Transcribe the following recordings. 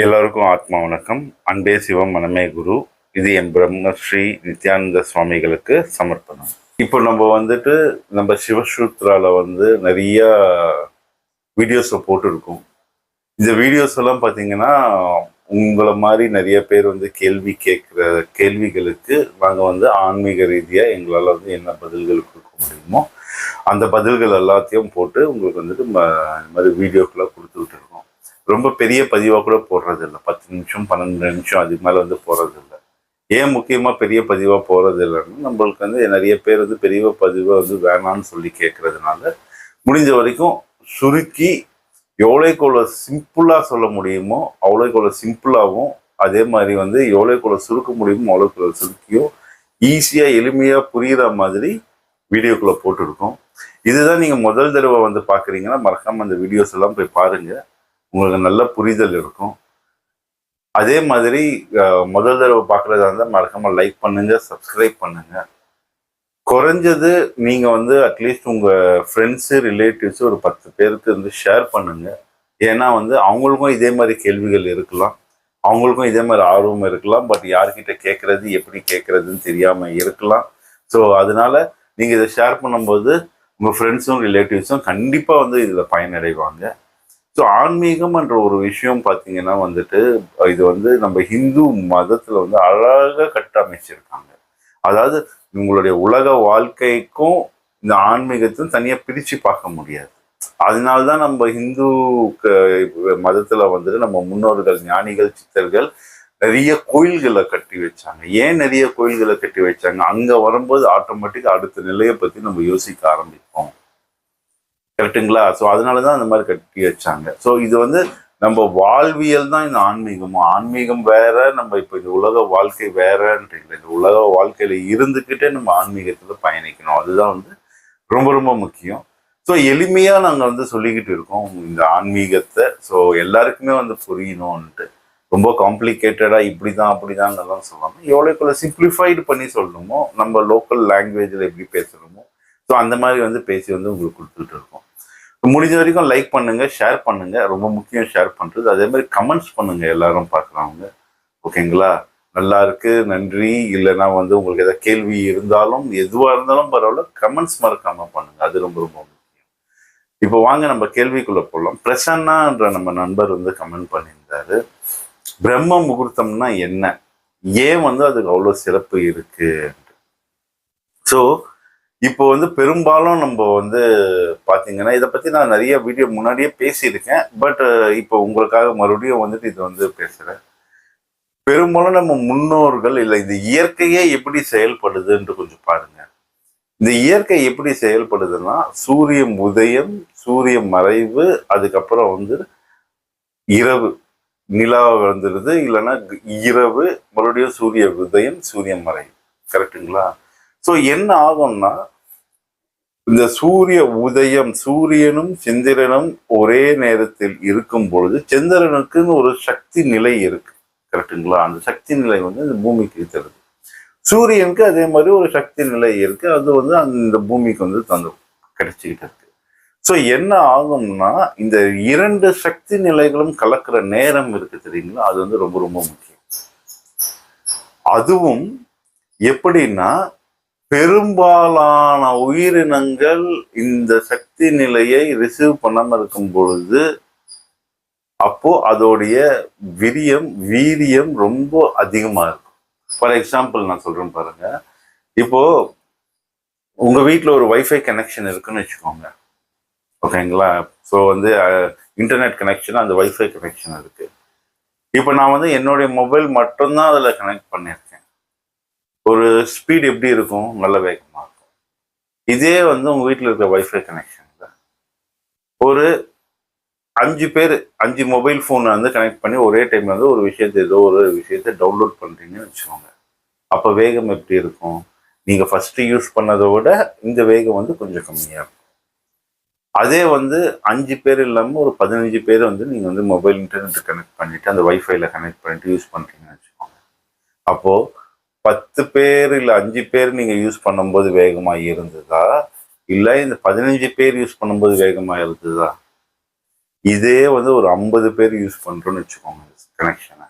எல்லோருக்கும் ஆத்மா வணக்கம். அன்பே சிவம் மனமே குரு. இது என் பிரம்மஸ்ரீ நித்யானந்த சுவாமிகளுக்கு சமர்ப்பணம். இப்போ நம்ம வந்துட்டு நம்ம சிவசூத்ரால வந்து நிறைய வீடியோஸை போட்டிருக்கோம். இந்த வீடியோஸ் எல்லாம் பார்த்தீங்கன்னா உங்களை மாதிரி நிறைய பேர் வந்து கேள்வி கேட்குற கேள்விகளுக்கு நாங்கள் வந்து ஆன்மீக ரீதியாக எங்களால் வந்து என்ன பதில்கள் கொடுக்க முடியுமோ அந்த பதில்கள் எல்லாத்தையும் போட்டு உங்களுக்கு வந்துட்டு ம- இந்த மாதிரி வீடியோக்குள்ளே கொடுத்துக்கிட்டு இருக்கோம் ரொம்ப பெரிய பதிவாக கூட போடுறது இல்லை பத்து நிமிஷம் பன்னெண்டு நிமிஷம் அதுக்கு மேலே வந்து போடுறது இல்லை ஏன் முக்கியமாக பெரிய பதிவாக போகிறது இல்லைன்னா நம்மளுக்கு வந்து நிறைய பேர் வந்து பெரிய பதிவை வந்து வேணாம்னு சொல்லி கேட்குறதுனால முடிஞ்ச வரைக்கும் சுருக்கி எவ்வளோக்குள்ள சிம்பிளாக சொல்ல முடியுமோ அவ்வளோக்குள்ள சிம்பிளாகவும் அதே மாதிரி வந்து எவ்வளோக்குள்ள சுருக்க முடியுமோ அவ்வளோக்குள்ள சுருக்கியும் ஈஸியாக எளிமையாக புரிகிற மாதிரி வீடியோக்குள்ளே போட்டிருக்கோம். இதுதான் நீங்கள் முதல் தடவை வந்து பார்க்குறீங்கன்னா மறக்காமல் அந்த வீடியோஸ் எல்லாம் போய் பாருங்கள் உங்களுக்கு நல்ல புரிதல் இருக்கும். அதே மாதிரி முதல் தடவை பார்க்குறதா இருந்தால் மறக்காமல் லைக் பண்ணுங்க சப்ஸ்கிரைப் பண்ணுங்க. குறைஞ்சது நீங்கள் வந்து அட்லீஸ்ட் உங்கள் ஃப்ரெண்ட்ஸு ரிலேட்டிவ்ஸு ஒரு பத்து பேருக்கு வந்து ஷேர் பண்ணுங்க. ஏன்னா வந்து அவங்களுக்கும் இதே மாதிரி கேள்விகள் இருக்கலாம். அவங்களுக்கும் இதே மாதிரி ஆர்வம் இருக்கலாம். பட் யார்கிட்ட கேட்குறது எப்படி கேட்குறதுன்னு தெரியாமல் இருக்கலாம். ஸோ அதனால நீங்கள் இதை ஷேர் பண்ணும்போது உங்கள் ஃப்ரெண்ட்ஸும் ரிலேட்டிவ்ஸும் கண்டிப்பாக வந்து இதில் பயனடைவாங்க. ஸோ ஆன்மீகம்ன்ற ஒரு விஷயம் பார்த்தீங்கன்னா வந்துட்டு இது வந்து நம்ம ஹிந்து மதத்தில் வந்து அழகாக கட்டமைச்சிருக்காங்க. அதாவது உங்களுடைய உலக வாழ்க்கைக்கும் இந்த ஆன்மீகத்தையும் தனியாக பிரித்து பார்க்க முடியாது. அதனால தான் நம்ம ஹிந்து க- வந்துட்டு நம்ம முன்னோர்கள் ஞானிகள் சித்தர்கள் நிறைய கோயில்களை கட்டி வச்சாங்க. ஏன் நிறைய கோயில்களை கட்டி வச்சாங்க? அங்கே வரும்போது ஆட்டோமேட்டிக் அடுத்த நிலையை பற்றி நம்ம யோசிக்க ஆரம்பிப்போம். கரெக்ட்டுங்களா ஸோ அதனால தான் அந்த மாதிரி கட்டி வச்சாங்க. ஸோ இது வந்து நம்ம வாழ்வியல் தான் இந்த ஆன்மீகம். ஆன்மீகம் வேற நம்ம இப்போ இந்த உலக வாழ்க்கை வேறன்றீங்களா இந்த உலக வாழ்க்கையில் இருந்துக்கிட்டே நம்ம ஆன்மீகத்தில் பயணிக்கணும். அதுதான் வந்து ரொம்ப ரொம்ப முக்கியம். ஸோ எளிமையாக நாங்கள் வந்து சொல்லிக்கிட்டு இருக்கோம் இந்த ஆன்மீகத்தை. ஸோ எல்லாருக்குமே வந்து புரியணும்ன்ட்டு. ரொம்ப காம்ப்ளிகேட்டடாக இப்படி தான் இப்படிதான் அப்படிதான்லாம் சொல்லாம எவ்வளோக்குள்ள சிம்பிளிஃபைடு பண்ணி சொல்லணுமோ நம்ம லோக்கல் லாங்குவேஜில் எப்படி பேசணுமோ ஸோ அந்த மாதிரி வந்து பேசி வந்து உங்களுக்கு கொடுத்துட்டு இருக்கோம். முடிஞ்ச வரைக்கும் லைக் பண்ணுங்க ஷேர் பண்ணுங்க. ரொம்ப முக்கியம் ஷேர் பண்றது. அதே மாதிரி கமெண்ட்ஸ் பண்ணுங்க எல்லாரும் பார்க்குறவங்க ஓகேங்களா நல்லா இருக்கு நன்றி. இல்லைன்னா வந்து உங்களுக்கு ஏதாவது கேள்வி இருந்தாலும் எதுவாக இருந்தாலும் பரவாயில்ல கமெண்ட்ஸ் மறக்காம பண்ணுங்க. அது ரொம்ப ரொம்ப முக்கியம். இப்போ வாங்க நம்ம கேள்விக்குள்ள போகலாம் பிரசன்னான்ற நம்ம நண்பர் வந்து கமெண்ட் பண்ணியிருந்தாரு. பிரம்ம முகூர்த்தம்னா என்ன? ஏன் வந்து அதுக்கு அவ்வளோ சிறப்பு இருக்கு? ஸோ இப்போ வந்து பெரும்பாலும் நம்ம வந்து பார்த்தீங்கன்னா இதை பற்றி நான் நிறைய வீடியோ முன்னாடியே பேசியிருக்கேன். பட் இப்போ உங்களுக்காக மறுபடியும் வந்துட்டு இது வந்து பேசுகிறேன் பெரும்பாலும் நம்ம முன்னோர்கள் இல்லை இந்த இயற்கையே எப்படி செயல்படுதுன்ட்டு கொஞ்சம் பாருங்க. இந்த இயற்கை எப்படி செயல்படுதுன்னா சூரியன் உதயம் சூரிய மறைவு அதுக்கப்புறம் வந்து இரவு நிலா வந்துடுது இல்லைன்னா இரவு மறுபடியும் சூரிய உதயம் சூரியன் மறைவு. கரெக்ட்டுங்களா ஸோ என்ன ஆகும்னா இந்த சூரிய உதயம் சூரியனும் சந்திரனும் ஒரே நேரத்தில் இருக்கும் பொழுது சந்திரனுக்குன்னு ஒரு சக்தி நிலை இருக்கு. கரெக்ட்டுங்களா அந்த சக்தி நிலை வந்து இந்த பூமிக்கு தருது. சூரியனுக்கு அதே மாதிரி ஒரு சக்தி நிலை இருக்கு. அது வந்து அந்த பூமிக்கு வந்து தந்து கிடைச்சிக்கிட்டு இருக்கு. ஸோ என்ன ஆகும்னா இந்த இரண்டு சக்தி நிலைகளும் கலக்கிற நேரம் இருக்கு தெரியுங்களா? அது வந்து ரொம்ப ரொம்ப முக்கியம். அதுவும் எப்படின்னா பெரும்பாலான உயிரினங்கள் இந்த சக்தி நிலையை ரிசீவ் பண்ணாமல் இருக்கும் பொழுது அப்போ அதோடைய விரியம் வீரியம் ரொம்ப அதிகமாக இருக்கும். ஃபார் எக்ஸாம்பிள் நான் சொல்கிறேன் பாருங்க. இப்போ உங்கள் வீட்டில் ஒரு வைஃபை கனெக்ஷன் இருக்குன்னு வச்சுக்கோங்க. ஓகேங்களா ஸோ வந்து இன்டர்நெட் கனெக்ஷன் அந்த வைஃபை கனெக்ஷன் இருக்குது இப்போ நான் வந்து என்னுடைய மொபைல் மட்டும்தான் அதில் கனெக்ட் பண்ணியிருக்கேன் ஒரு ஸ்பீட் எப்படி இருக்கும்? நல்ல வேகமாக இருக்கும். இதே வந்து உங்கள் வீட்டில் இருக்கிற வைஃபை கனெக்ஷனில் ஒரு அஞ்சு பேர் அஞ்சு மொபைல் ஃபோனை வந்து கனெக்ட் பண்ணி ஒரே டைம் வந்து ஒரு விஷயத்தை ஏதோ ஒரு விஷயத்தை டவுன்லோட் பண்ணுறீங்கன்னு வச்சுக்கோங்க. அப்போ வேகம் எப்படி இருக்கும்? நீங்கள் ஃபஸ்ட்டு யூஸ் பண்ணதை விட இந்த வேகம் வந்து கொஞ்சம் கம்மியாக இருக்கும். அதே வந்து அஞ்சு பேர் இல்லாமல் ஒரு பதினஞ்சு பேர் வந்து நீங்கள் வந்து மொபைல் இன்டர்நெட் கனெக்ட் பண்ணிவிட்டு அந்த ஒய்ஃபைல கனெக்ட் பண்ணிட்டு யூஸ் பண்ணுறீங்கன்னு வச்சுக்கோங்க. அப்போது பத்து பேர் இல்லை அஞ்சு பேர் நீங்கள் யூஸ் பண்ணும்போது வேகமாக இருந்ததா? இல்லை இந்த பதினஞ்சு பேர் யூஸ் பண்ணும்போது வேகமாக இருந்ததா? இதே வந்து ஒரு ஐம்பது பேர் யூஸ் பண்ணுறோன்னு வச்சுக்கோங்க கனெக்ஷனை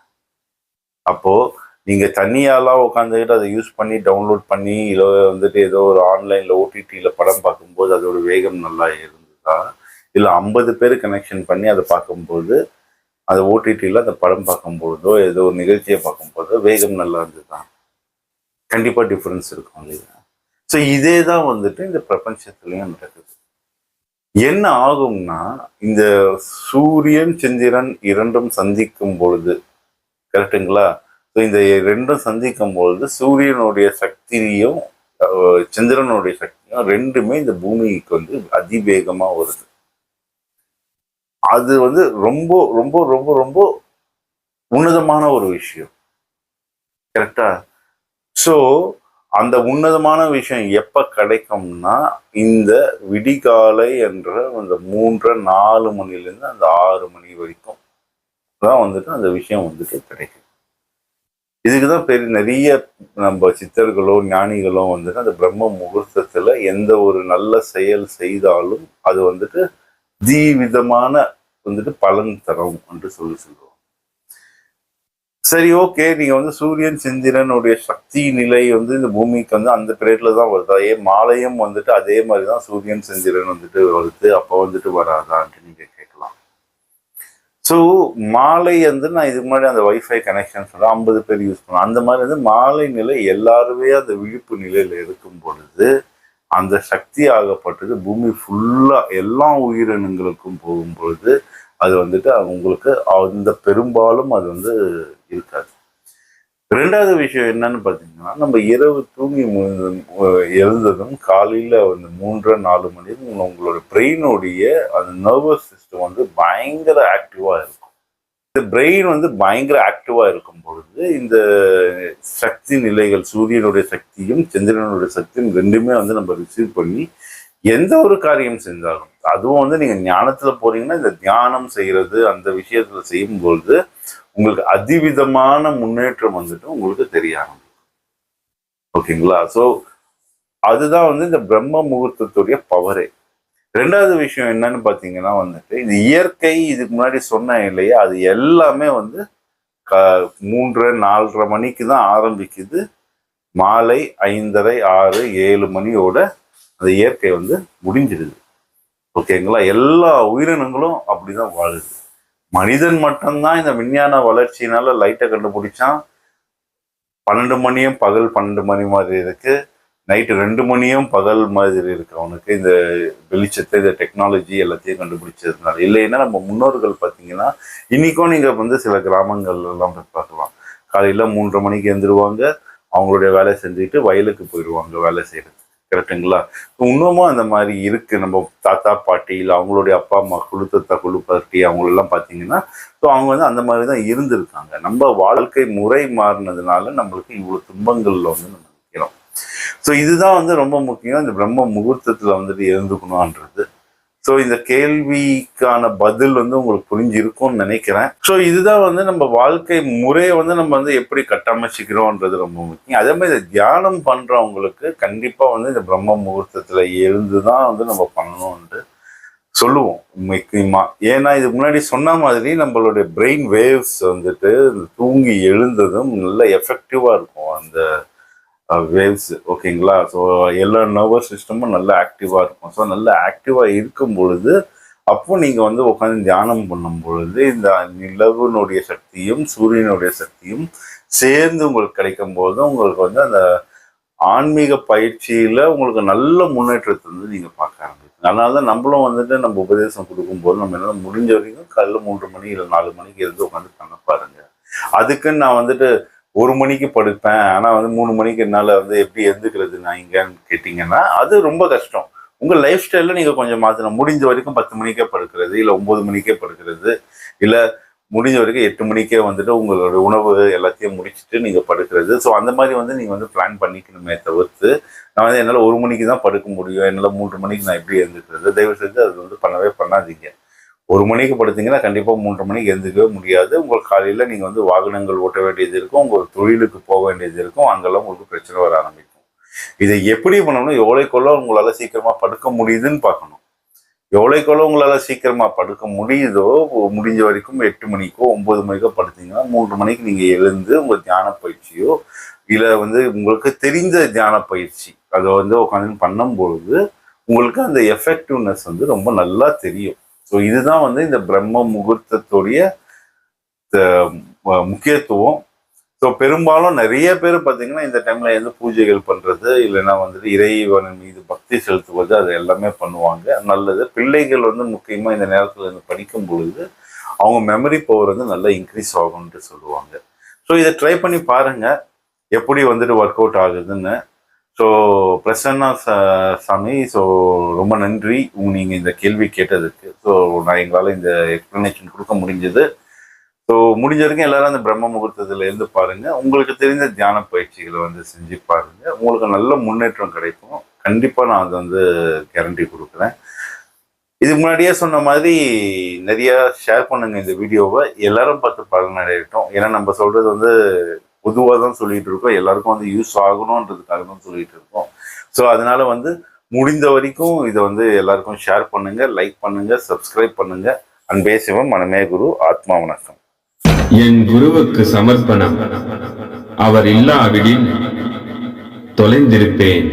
அப்போது நீங்கள் தனியாலாம் உட்காந்துக்கிட்டு அதை யூஸ் பண்ணி டவுன்லோட் பண்ணி இல்லை வந்துட்டு ஏதோ ஒரு ஆன்லைனில் ஓடிடியில் படம் பார்க்கும்போது அதோட வேகம் நல்லா இருந்ததா? இல்லை ஐம்பது பேர் கனெக்ஷன் பண்ணி அதை பார்க்கும்போது அந்த ஓடிடியில் அந்த படம் பார்க்கும்போதோ ஏதோ ஒரு நிகழ்ச்சியை பார்க்கும்போதோ வேகம் நல்லா இருந்ததா? கண்டிப்பாக டிஃப்ரென்ஸ் இருக்கும் இல்லையா? ஸோ இதே தான் வந்துட்டு இந்த பிரபஞ்சத்துலேயும் நடக்குது. என்ன ஆகும்னா இந்த சூரியன் சந்திரன் இரண்டும் சந்திக்கும் பொழுது கரெக்டுங்களா ஸோ இந்த ரெண்டும் சந்திக்கும் பொழுது சூரியனுடைய சக்தியும் சந்திரனுடைய சக்தியும் ரெண்டுமே இந்த பூமிக்கு வந்து அதிவேகமாக வருது. அது வந்து ரொம்ப ரொம்ப ரொம்ப ரொம்ப உன்னதமான ஒரு விஷயம். கரெக்டா ஸோ அந்த உன்னதமான விஷயம் எப்போ கிடைக்கும்னா இந்த விடிகாலை என்ற அந்த மூன்று நாலு மணிலேருந்து அந்த ஆறு மணி வரைக்கும் தான் வந்துட்டு அந்த விஷயம் வந்துட்டு கிடைக்கும். இதுக்கு தான் பெரிய நிறைய நம்ம சித்தர்களோ ஞானிகளோ வந்துட்டு அந்த பிரம்ம முகூர்த்தத்தில் எந்த ஒரு நல்ல செயல் செய்தாலும் அது வந்துட்டு தீவிதமான வந்துட்டு பலன் தரும் என்று சொல்லி சொல்லுவோம் சரி ஓகே. நீங்க வந்து சூரியன் சந்திரனுடைய சக்தி நிலை வந்து இந்த பூமிக்கு வந்து அந்த பீரியட்ல தான் வருதா. அதே மாலையும் வந்துட்டு அதே மாதிரி தான் சூரியன் சந்திரன் வந்துட்டு வருது. அப்போ வந்துட்டு வராதான்ட்டு நீங்க கேட்கலாம். ஸோ மாலை வந்து நான் இதுக்கு முன்னாடி அந்த வைஃபை கனெக்ஷன் சொல்ல ஐம்பது பேர் யூஸ் பண்ணலாம். அந்த மாதிரி வந்து மாலை நிலை எல்லாருமே அந்த விழிப்பு நிலையில இருக்கும் பொழுது அந்த சக்தி ஆகப்பட்டது பூமி ஃபுல்லா எல்லா உயிரினங்களுக்கும் போகும் பொழுது அது வந்துட்டு உங்களுக்கு அந்த பெரும்பாலும் அது வந்து இருக்காது. ரெண்டாவது விஷயம் என்னன்னு பார்த்தீங்கன்னா நம்ம இரவு தூங்கி எழுந்ததும் காலையில் வந்து மூன்றரை நாலு மணி உங்களோட பிரெயினுடைய அந்த நர்வஸ் சிஸ்டம் வந்து பயங்கர ஆக்டிவாக இருக்கும். இந்த பிரெயின் வந்து பயங்கர ஆக்டிவாக இருக்கும் பொழுது இந்த சக்தி நிலைகள் சூரியனுடைய சக்தியும் சந்திரனுடைய சக்தியும் ரெண்டுமே வந்து நம்ம ரிசீவ் பண்ணி எந்த ஒரு காரியம் செஞ்சாலும் அதுவும் வந்து நீங்க ஞானத்துல போறீங்கன்னா இந்த தியானம் செய்யறது அந்த விஷயத்துல செய்யும் பொழுது உங்களுக்கு அதிவிதமான முன்னேற்றம் வந்துட்டு உங்களுக்கு தெரிய ஓகேங்களா? ஸோ அதுதான் வந்து இந்த பிரம்ம முகூர்த்தத்துடைய பவரே ரெண்டாவது விஷயம் என்னன்னு பார்த்தீங்கன்னா வந்துட்டு இந்த இயற்கை இதுக்கு முன்னாடி சொன்னேன் இல்லையா? அது எல்லாமே வந்து க மூன்று நாலரை மணிக்கு தான் ஆரம்பிக்குது. மாலை ஐந்தரை ஆறு ஏழு மணியோட அந்த இயற்கை வந்து முடிஞ்சிடுது. ஓகேங்களா எல்லா உயிரினங்களும் அப்படிதான் வாழுது. மனிதன் மட்டும்தான் இந்த விஞ்ஞான வளர்ச்சியினால லைட்டை கண்டுபிடிச்சான். பன்னெண்டு மணியும் பகல் பன்னெண்டு மணி மாதிரி இருக்கு. நைட்டு ரெண்டு மணியும் பகல் மாதிரி இருக்கு அவனுக்கு. இந்த வெளிச்சத்தை இந்த டெக்னாலஜி எல்லாத்தையும் கண்டுபிடிச்சதுனால. இல்லைன்னா நம்ம முன்னோர்கள் பார்த்தீங்கன்னா இன்னைக்கும் நீங்கள் வந்து சில கிராமங்கள்லாம் போய் பார்க்கலாம். காலையில் மூன்றரை மணிக்கு எழுந்துருவாங்க அவங்களுடைய வேலை செஞ்சுட்டு வயலுக்கு போயிடுவாங்க வேலை செய்யறது கரெக்டுங்களா இன்னமும் அந்த மாதிரி இருக்கு. நம்ம தாத்தா பாட்டி இல்லை அவங்களுடைய அப்பா அம்மா குழுத்தத்தா குழுப்பாட்டி அவங்களெல்லாம் பார்த்தீங்கன்னா ஸோ அவங்க வந்து அந்த மாதிரி தான் இருந்திருக்காங்க. நம்ம வாழ்க்கை முறை மாறினதுனால நம்மளுக்கு இவ்வளோ துன்பங்கள்ல வந்து நம்ம நிற்கிறோம் ஸோ இதுதான் வந்து ரொம்ப முக்கியம். இந்த பிரம்ம முகூர்த்தத்தில் வந்துட்டு இருந்துக்கணும்ன்றது ஸோ இந்த கேள்விக்கான பதில் வந்து உங்களுக்கு புரிஞ்சிருக்கும்னு நினைக்கிறேன். ஸோ இதுதான் வந்து நம்ம வாழ்க்கை முறையை வந்து நம்ம வந்து எப்படி கட்டமைச்சிக்கிறோன்றது ரொம்ப முக்கியம். அதே மாதிரி இந்த தியானம் பண்ணுறவங்களுக்கு கண்டிப்பாக வந்து இந்த பிரம்ம முகூர்த்தத்தில் இருந்து தான் வந்து நம்ம பண்ணணும்ன்ட்டு சொல்லுவோம் முக்கியமாக ஏன்னா இதுக்கு முன்னாடி சொன்ன மாதிரி நம்மளுடைய பிரெயின் வேவ்ஸ் வந்துட்டு இந்த தூங்கி எழுந்ததும் நல்ல எஃபெக்டிவாக இருக்கும். அந்த வேவ்ஸ் ஓகேங்களா ஸோ எல்லா நர்வஸ் சிஸ்டமும் நல்லா ஆக்டிவாக இருக்கும். ஸோ நல்லா ஆக்டிவாக இருக்கும் பொழுது அப்போ நீங்கள் வந்து உட்காந்து தியானம் பண்ணும் பொழுது இந்த நிலவுனுடைய சக்தியும் சூரியனுடைய சக்தியும் சேர்ந்து உங்களுக்கு கிடைக்கும் போது உங்களுக்கு வந்து அந்த ஆன்மீக பயிற்சியில் உங்களுக்கு நல்ல முன்னேற்றத்தை வந்து நீங்கள் பார்க்க ஆரம்பிக்கும் அதனால தான் நம்மளும் வந்துட்டு நம்ம உபதேசம் கொடுக்கும்போது நம்ம என்ன முடிஞ்ச வரைக்கும் காலையில் மூன்று மணி இல்லை நாலு மணிக்கு இருந்து உட்காந்து பண்ண பாருங்க. அதுக்குன்னு நான் வந்துட்டு ஒரு மணிக்கு படுப்பேன். ஆனால் வந்து மூணு மணிக்கு என்னால் வந்து எப்படி எழுந்துக்கிறது நான் இங்கேன்னு கேட்டிங்கன்னா அது ரொம்ப கஷ்டம். உங்கள் லைஃப் ஸ்டைலில் நீங்கள் கொஞ்சம் மாற்றணும் முடிஞ்ச வரைக்கும் பத்து மணிக்கே படுக்கிறது இல்லை ஒம்பது மணிக்கே படுக்கிறது இல்லை முடிஞ்ச வரைக்கும் எட்டு மணிக்கே வந்துட்டு உங்களோட உணவு எல்லாத்தையும் முடிச்சுட்டு நீங்கள் படுக்கிறது. ஸோ அந்த மாதிரி வந்து நீங்கள் வந்து பிளான் பண்ணிக்கணுமே தவிர்த்து நான் வந்து என்னால் ஒரு மணிக்கு தான் படுக்க முடியும். என்னால் மூன்று மணிக்கு நான் எப்படி எழுந்துக்கிறது தயவு செஞ்சு அது வந்து பண்ணவே பண்ணாதீங்க. ஒரு மணிக்கு படுத்தீங்கன்னா கண்டிப்பாக மூன்று மணிக்கு எழுந்துக்கவே முடியாது. உங்கள் காலையில் நீங்கள் வந்து வாகனங்கள் ஓட்ட வேண்டியது இருக்கும் உங்கள் தொழிலுக்கு போக வேண்டியது இருக்கும் அங்கெல்லாம் உங்களுக்கு பிரச்சனை வர ஆரம்பிக்கும். இதை எப்படி பண்ணணும்? எவ்வளோக்குள்ள உங்களால் சீக்கிரமாக படுக்க முடியுதுன்னு பார்க்கணும். எவ்வளோக்கு உங்களால் சீக்கிரமாக படுக்க முடியுதோ முடிஞ்ச வரைக்கும் எட்டு மணிக்கோ ஒம்பது மணிக்கோ படுத்தீங்கன்னா மூன்று மணிக்கு நீங்கள் எழுந்து உங்கள் தியான பயிற்சியோ இல்லை வந்து உங்களுக்கு தெரிந்த தியான பயிற்சி அதை வந்து உட்காந்து பண்ணும்பொழுது உங்களுக்கு அந்த எஃபெக்டிவ்னஸ் வந்து ரொம்ப நல்லா தெரியும். ஸோ இதுதான் வந்து இந்த பிரம்ம முகூர்த்தத்துடைய த- முக்கியத்துவம். ஸோ பெரும்பாலும் நிறைய பேர் பார்த்தீங்கன்னா இந்த டைம்ல எந்த பூஜைகள் பண்றது இல்லைன்னா வந்துட்டு இறைவன் மீது பக்தி செலுத்துவது அது எல்லாமே பண்ணுவாங்க. நல்லது. பிள்ளைகள் வந்து முக்கியமாக இந்த நேரத்தில் இருந்து படிக்கும் பொழுது அவங்க மெமரி பவர் வந்து நல்லா இன்க்ரீஸ் ஆகும்ன்ட்டு சொல்லுவாங்க. ஸோ இதை ட்ரை பண்ணி பாருங்க. எப்படி வந்துட்டு ஒர்க் அவுட் ஆகுதுன்னு. ஸோ பிரசன்னா சா- சாமி ஸோ ரொம்ப நன்றி. நீங்கள் இந்த கேள்வி கேட்டதுக்கு. ஸோ நான் எங்களால் இந்த எக்ஸ்ப்ளனேஷன் கொடுக்க முடிஞ்சது. ஸோ முடிஞ்ச வரைக்கும் எல்லாரும் அந்த பிரம்ம முகூர்த்தத்துலேருந்து இருந்து உங்களுக்கு தெரிந்த தியான பயிற்சிகளை வந்து செஞ்சு பாருங்கள் உங்களுக்கு நல்ல முன்னேற்றம் கிடைக்கும். கண்டிப்பாக நான் அதை வந்து கேரண்டி கொடுக்குறேன். இதுக்கு முன்னாடியே சொன்ன மாதிரி நிறையா ஷேர் பண்ணுங்க இந்த வீடியோவை. எல்லாரும் பார்த்து பலனடையட்டும் ஏன்னா நம்ம சொல்றது வந்து பொதுவாக தான் சொல்லிட்டு இருக்கோம். எல்லாருக்கும் வந்து யூஸ் ஆகணுன்றதுக்காக தான் சொல்லிட்டு இருக்கோம். ஸோ அதனால வந்து முடிந்த வரைக்கும் இதை வந்து எல்லாருக்கும் ஷேர் பண்ணுங்க லைக் பண்ணுங்க சப்ஸ்கிரைப் பண்ணுங்க. அன்பே சிவம் மனமே குரு ஆத்மா வணக்கம். என் குருவுக்கு சமர்ப்பணம். அவர் இல்லாவிடில் தொலைந்திருப்பேன்.